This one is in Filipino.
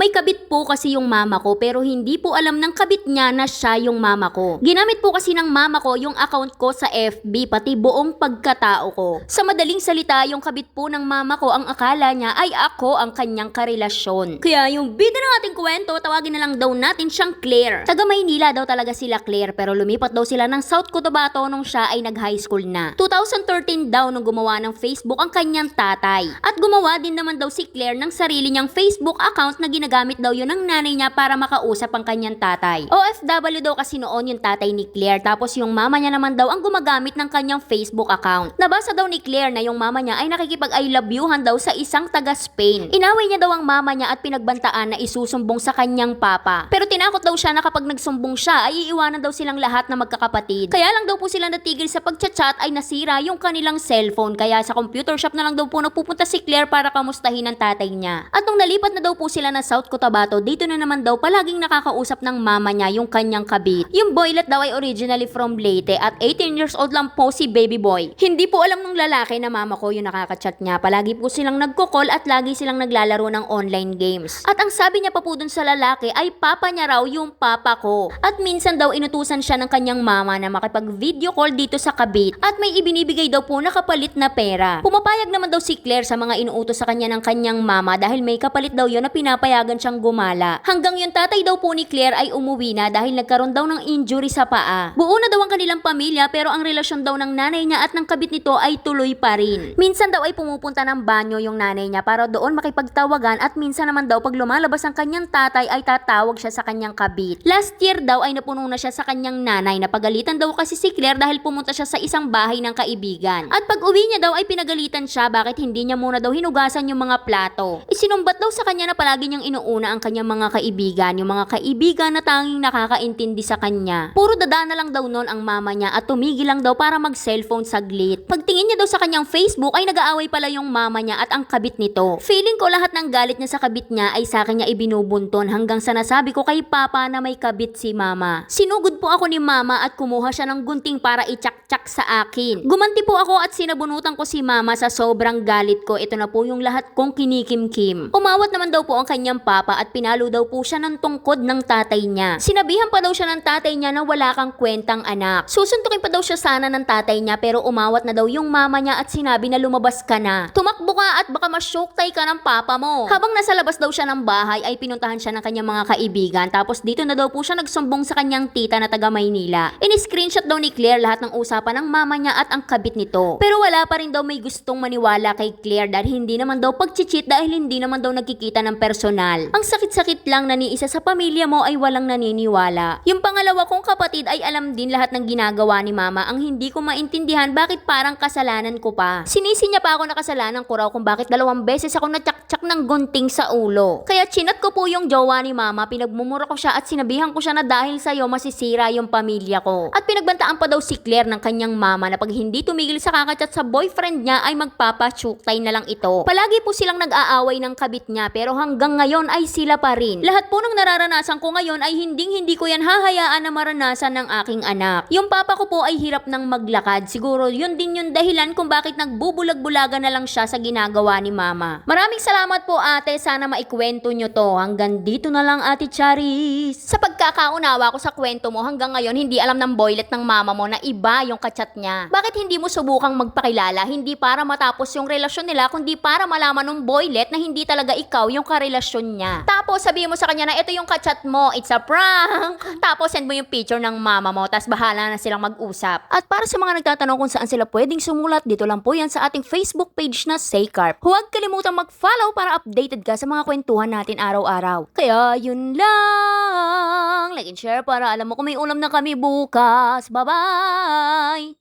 May kabit po kasi yung mama ko pero hindi po alam ng kabit niya na siya yung mama ko. Ginamit po kasi ng mama ko yung account ko sa FB pati buong pagkatao ko. Sa madaling salita, yung kabit po ng mama ko ang akala niya ay ako ang kanyang karelasyon. Kaya yung bida ng ating kwento, tawagin na lang daw natin siyang Claire. Taga Maynila daw talaga sila Claire pero lumipat daw sila ng South Cotabato nung siya ay nag-high school na. 2013 daw nung gumawa ng Facebook ang kanyang tatay. At gumawa din naman daw si Claire ng sarili niyang Facebook account na ginagamit daw yun ng nanay niya para makausap ang kanyang tatay. OFW daw kasi noon yung tatay ni Claire tapos yung mama niya naman daw ang gumagamit ng kanyang Facebook account. Nabasa daw ni Claire na yung mama niya ay nakikipag-I love youhan daw sa isang taga Spain. Inaway niya daw ang mama niya at pinagbantaan na isusumbong sa kanyang papa. Pero tinakot daw siya na kapag nagsumbong siya ay iiwanan daw silang lahat na magkakapatid. Kaya lang daw po sila natigil sa pagchat-chat ay nasira yung kanilang cellphone kaya sa computer shop na lang daw po nagpupunta si Claire para kamustahin ang tatay niya. At nung nalipat na daw po sila na South Cotabato, dito na naman daw palaging nakakausap ng mama niya yung kanyang kabit. Yung boylet daw ay originally from Leyte at 18 years old lang po si baby boy. Hindi po alam nung lalaki na mama ko yung nakakachat niya. Palagi po silang nagko-call at lagi silang naglalaro ng online games. At ang sabi niya pa po dun sa lalaki ay papa niya raw yung papa ko. At minsan daw inutusan siya ng kanyang mama na makipag-video call dito sa kabit at may ibinibigay daw po na kapalit na pera. Pumapayag naman daw si Claire sa mga inuutos sa kanya ng kanyang mama dahil may kapalit daw yun na pinapayagan siyang gumala. Hanggang yung tatay daw po ni Claire ay umuwi na dahil nagkaroon daw ng injury sa paa. Buo na ang kanilang pamilya pero ang relasyon daw ng nanay niya at ng kabit nito ay tuloy pa rin. Minsan daw ay pumupunta ng banyo yung nanay niya para doon makipagtawagan at minsan naman daw pag lumalabas ang kanyang tatay ay tatawag siya sa kanyang kabit. Last year daw ay napuno na siya sa kanyang nanay na pagalitan daw kasi si Claire dahil pumunta siya sa isang bahay ng kaibigan. At pag uwi niya daw ay pinagalitan siya bakit hindi niya muna daw hinugasan yung mga plato. Isinumbat daw sa kanya na palagi niyang inuuna ang kanyang mga kaibigan, yung mga kaibigan na tanging nakakaintindi sa kanya. Puro dada na lang daw noon ang mama niya at tumigil lang daw para mag-cellphone saglit. Pagtingin niya daw sa kanyang Facebook ay nag-aaway pala yung mama niya at ang kabit nito. Feeling ko lahat ng galit niya sa kabit niya ay sa akin niya ibinubunton hanggang sa nasabi ko kay papa na may kabit si mama. Sinugod po ako ni mama at kumuha siya ng gunting para itsak-tsak sa akin. Gumanti po ako at sinabunutan ko si mama sa sobrang galit ko. Ito na po yung lahat kong kinikim-kim. Umawat naman daw po ang kanyang papa at pinalo daw po siya ng tungkod ng tatay niya. Sinabihan pa daw siya ng tatay niya na wala kang kwentang anak. Susuntukin pa daw siya sana ng tatay niya pero umawat na daw yung mama niya at sinabi na lumabas ka na. Tumakbo ka at baka masyuktay ka ng papa mo. Habang nasa labas daw siya ng bahay ay pinuntahan siya ng kanyang mga kaibigan tapos dito na daw po siya nagsumbong sa kanyang tita na taga Maynila. In-screenshot daw ni Claire lahat ng usapan ng mama niya at ang kabit nito. Pero wala pa rin daw may gustong maniwala kay Claire dahil hindi naman daw pagchichit dahil hindi naman daw nagkikita ng personal. Ang sakit-sakit lang na ni isa sa pamilya mo ay walang naniniwala. Yung pangalawa kong kapatid ay alam din lahat ng ginagawa ni mama ang hindi ko maintindihan bakit parang kasalanan ko pa. Sinisi niya pa ako na kasalanan ko raw kung bakit dalawang beses ako natsak-tsak ng gunting sa ulo. Kaya chinat ko po yung jowa ni mama, pinagmumura ko siya at sinabihan ko siya na dahil sa'yo masisira yung pamilya ko. At pinagbantaan pa daw si Claire ng kanyang mama na pag hindi tumigil sa kakachat sa boyfriend niya ay magpapachuktay na lang ito. Palagi po silang nag-aaway ng kabit niya pero hanggang ngayon ay sila pa rin. Lahat po ng nararanasan ko ngayon ay hinding hindi ko yan hahayaan na maranasan ng aking anak. Yung papa ko po ay hirap ng maglakad. Siguro yun din yung dahilan kung bakit nagbubulag-bulaga na lang siya sa ginagawa ni mama. Maraming salamat po ate. Sana maikwento nyo to. Hanggang dito na lang ate Charis. Sa pagkakaunawa ko sa kwento mo hanggang ngayon hindi alam ng boylet ng mama mo na iba yung kachat niya. Bakit hindi mo subukang magpakilala? Hindi para matapos yung relasyon nila kundi para malaman ng boylet na hindi talaga ikaw yung karelasyon niya. Tapos sabihin mo sa kanya na ito yung kachat mo, it's a prank. Tapos send mo yung picture ng mama mo, tapos bahala na silang mag-usap. At para sa mga nagtatanong kung saan sila pwedeng sumulat, dito lang po yan sa ating Facebook page na Saycarp. Huwag kalimutang mag-follow para updated ka sa mga kwentuhan natin araw-araw. Kaya yun lang. Like and share para alam mo kung may ulam na kami bukas. Bye-bye!